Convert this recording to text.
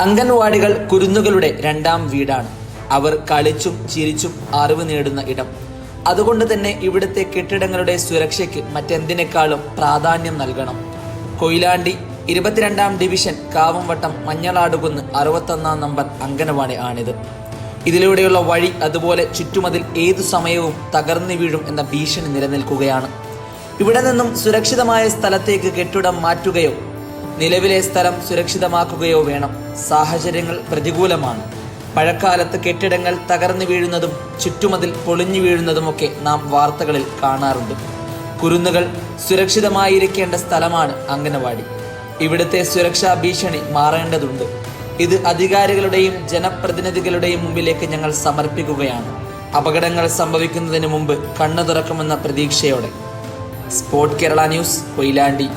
അംഗൻവാടികൾ കുരുന്നുകളുടെ രണ്ടാം വീടാണ്. അവർ കളിച്ചും ചിരിച്ചും അറിവ് നേടുന്ന ഇടം. അതുകൊണ്ട് തന്നെ ഇവിടുത്തെ കെട്ടിടങ്ങളുടെ സുരക്ഷയ്ക്ക് മറ്റെന്തിനേക്കാളും പ്രാധാന്യം നൽകണം. കൊയിലാണ്ടി ഇരുപത്തിരണ്ടാം ഡിവിഷൻ കാവംവട്ടം മഞ്ഞളാടുകുന്ന് അറുപത്തൊന്നാം നമ്പർ അംഗനവാടി ആണിത്. ഇതിലൂടെയുള്ള വഴി അതുപോലെ ചുറ്റുമതിൽ ഏതു സമയവും തകർന്നു വീഴും എന്ന ഭീഷണി നിലനിൽക്കുകയാണ്. ഇവിടെ നിന്നും സുരക്ഷിതമായ സ്ഥലത്തേക്ക് കെട്ടിടം മാറ്റുകയോ നിലവിലെ സ്ഥലം സുരക്ഷിതമാക്കുകയോ വേണം. സാഹചര്യങ്ങൾ പ്രതികൂലമാണ്. മഴക്കാലത്ത് കെട്ടിടങ്ങൾ തകർന്നു വീഴുന്നതും ചുറ്റുമതിൽ പൊളിഞ്ഞു വീഴുന്നതുമൊക്കെ നാം വാർത്തകളിൽ കാണാറുണ്ട്. കുരുന്നുകൾ സുരക്ഷിതമായിരിക്കേണ്ട സ്ഥലമാണ് അംഗനവാടി. ഇവിടുത്തെ സുരക്ഷാ ഭീഷണി മാറേണ്ടതുണ്ട്. ഇത് അധികാരികളുടെയും ജനപ്രതിനിധികളുടെയും മുമ്പിലേക്ക് ഞങ്ങൾ സമർപ്പിക്കുകയാണ്. അപകടങ്ങൾ സംഭവിക്കുന്നതിന് മുമ്പ് കണ്ണു തുറക്കുമെന്ന പ്രതീക്ഷയോടെ. Sport Kerala news Koyilandy.